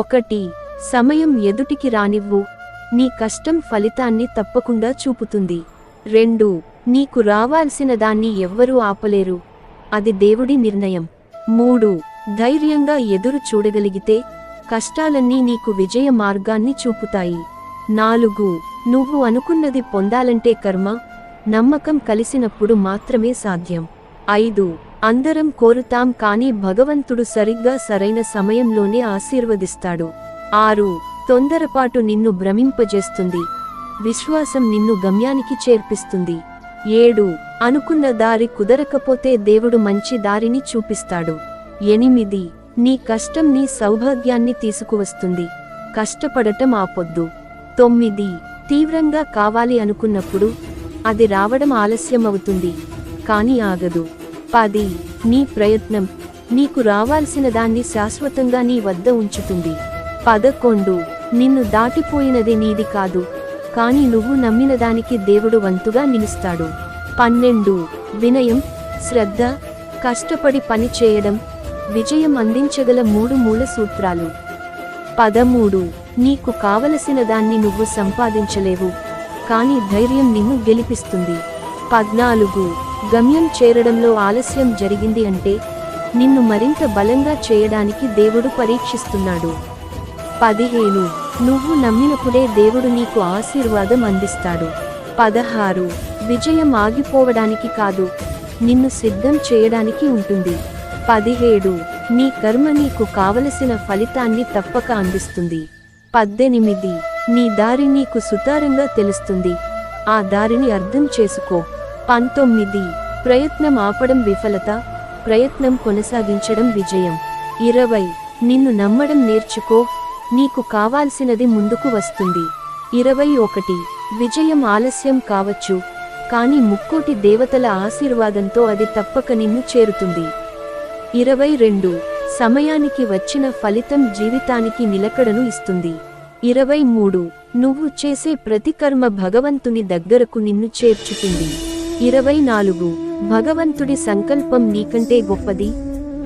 ఒకటి సమయం ఎదుటికి రానివ్వు. నీ కష్టం ఫలితాన్ని తప్పకుండా చూపుతుంది. రెండు నీకు రావాల్సిన దాన్ని ఎవ్వరూ ఆపలేరు. అది దేవుడి నిర్ణయం. మూడు ధైర్యంగా ఎదురు చూడగలిగితే కష్టాలన్నీ నీకు విజయ మార్గాన్ని చూపుతాయి. నాలుగు నువ్వు అనుకున్నది పొందాలంటే కర్మ నమ్మకం కలిసినప్పుడు మాత్రమే సాధ్యం. ఐదు అందరం కోరుతాం కానీ భగవంతుడు సరిగ్గా సరైన సమయంలోనే ఆశీర్వదిస్తాడు. ఆరు తొందరపాటు నిన్ను భ్రమింపజేస్తుంది. విశ్వాసం నిన్ను గమ్యానికి చేర్పిస్తుంది. ఏడు అనుకున్న దారి కుదరకపోతే దేవుడు మంచి దారిని చూపిస్తాడు. ఎనిమిది నీ కష్టం నీ సౌభాగ్యాన్ని తీసుకువస్తుంది. కష్టపడటం ఆపొద్దు. తొమ్మిది తీవ్రంగా కావాలి అనుకున్నప్పుడు అది రావడం ఆలస్యమవుతుంది. కానీ ఆగదు. పది నీ ప్రయత్నం నీకు రావాల్సిన దాన్ని శాశ్వతంగా నీ వద్ద ఉంచుతుంది. పదకొండు నిన్ను దాటిపోయినది నీది కాదు కాని నువ్వు నమ్మిన దానికి దేవుడు వంతుగా నిలుస్తాడు. పన్నెండు వినయం శ్రద్ధ కష్టపడి పని చేయడం విజయం అందించగల మూడు మూల సూత్రాలు. పదమూడు నీకు కావలసిన దాన్ని నువ్వు సంపాదించలేవు కానీ ధైర్యం నిన్ను గెలిపిస్తుంది. పద్నాలుగు గమ్యం చేరడంలో ఆలస్యం జరిగింది అంటే నిన్ను మరింత బలంగా చేయడానికి దేవుడు పరీక్షిస్తున్నాడు. పదిహేను. నువ్వు నమ్మినప్పుడే దేవుడు నీకు ఆశీర్వాదం అందిస్తాడు. పదహారు. విజయం ఆగిపోవడానికి కాదు నిన్ను సిద్ధం చేయడానికి ఉంటుంది. పదిహేడు. నీ కర్మ నీకు కావలసిన ఫలితాన్ని తప్పక అందిస్తుంది. పద్దెనిమిది. నీ దారి నీకు సుతారంగా తెలుస్తుంది. ఆ దారిని అర్థం చేసుకో. పంతొమ్మిది. ప్రయత్నం ఆపడం విఫలత ప్రయత్నం కొనసాగించడం విజయం. ఇరవై. నిన్ను నమ్మడం నేర్చుకో నీకు కావాల్సినది ముందుకు వస్తుంది. ఇరవై ఒకటి. విజయం ఆలస్యం కావచ్చు కానీ ముక్కోటి దేవతల ఆశీర్వాదంతో అది తప్పక నిన్ను చేరుతుంది. ఇరవై రెండు. సమయానికి వచ్చిన ఫలితం జీవితానికి నిలకడను ఇస్తుంది. ఇరవై మూడు. నువ్వు చేసే ప్రతి కర్మ భగవంతుని దగ్గరకు నిన్ను చేర్చుతుంది. ఇరవై నాలుగు భగవంతుడి సంకల్పం నీకంటే గొప్పది.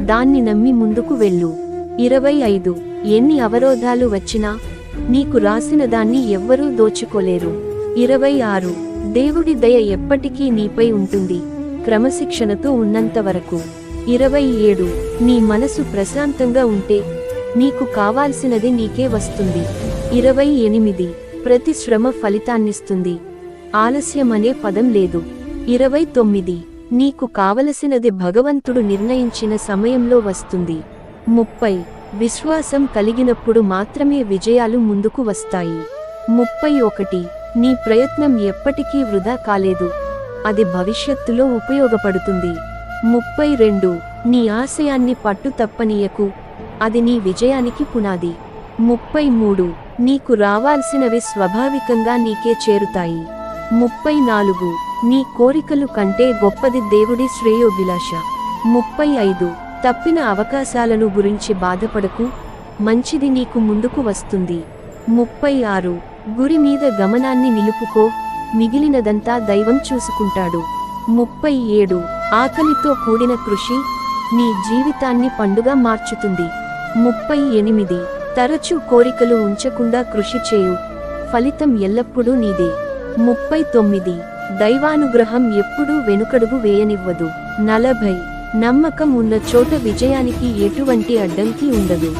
దాన్ని నమ్మి ముందుకు వెళ్ళు. ఇరవై ఐదు ఎన్ని అవరోధాలు వచ్చినా నీకు రాసిన దాన్ని ఎవ్వరూ దోచుకోలేరు. ఇరవై ఆరు దేవుడి దయ ఎప్పటికీ నీపై ఉంటుంది. క్రమశిక్షణతో ఉన్నంత వరకు. ఇరవై ఏడు నీ మనసు ప్రశాంతంగా ఉంటే నీకు కావాల్సినది నీకే వస్తుంది. ఇరవై ఎనిమిది ప్రతి శ్రమ ఫలితాన్నిస్తుంది. ఆలస్యమనే పదం లేదు. ఇరవై తొమ్మిది నీకు కావలసినది భగవంతుడు నిర్ణయించిన సమయంలో వస్తుంది. ముప్పై. విశ్వాసం కలిగినప్పుడు మాత్రమే విజయాలు ముందుకు వస్తాయి. ముప్పై ఒకటి నీ ప్రయత్నం ఎప్పటికీ వృధా కాలేదు. అది భవిష్యత్తులో ఉపయోగపడుతుంది. ముప్పై రెండు నీ ఆశయాన్ని పట్టు తప్పనీయకు. అది నీ విజయానికి పునాది. ముప్పై మూడు నీకు రావాల్సినవి స్వాభావికంగా నీకే చేరుతాయి. ముప్పై నాలుగు నీ కోరికలు కంటే గొప్పది దేవుడి శ్రేయోభిలాష. ముప్పై ఐదు. తప్పిన అవకాశాలను గురించి బాధపడకు. మంచిది నీకు ముందుకు వస్తుంది. ముప్పై ఆరు. గురి మీద గమనాన్ని నిలుపుకో. మిగిలినదంతా దైవం చూసుకుంటాడు. ముప్పై ఏడు. ఆకలితో కూడిన కృషి నీ జీవితాన్ని పండుగ మార్చుతుంది. ముప్పై ఎనిమిది. తరచూ కోరికలు ఉంచకుండా కృషి చేయు. ఫలితం ఎల్లప్పుడూ నీదే. ముప్పై తొమ్మిది. దైవానుగ్రహం ఎప్పుడూ వెనుకడుగు వేయనివ్వదు. నలభై. నమ్మకం ఉన్న చోట విజయానికి ఎటువంటి అడ్డంకి ఉండదు.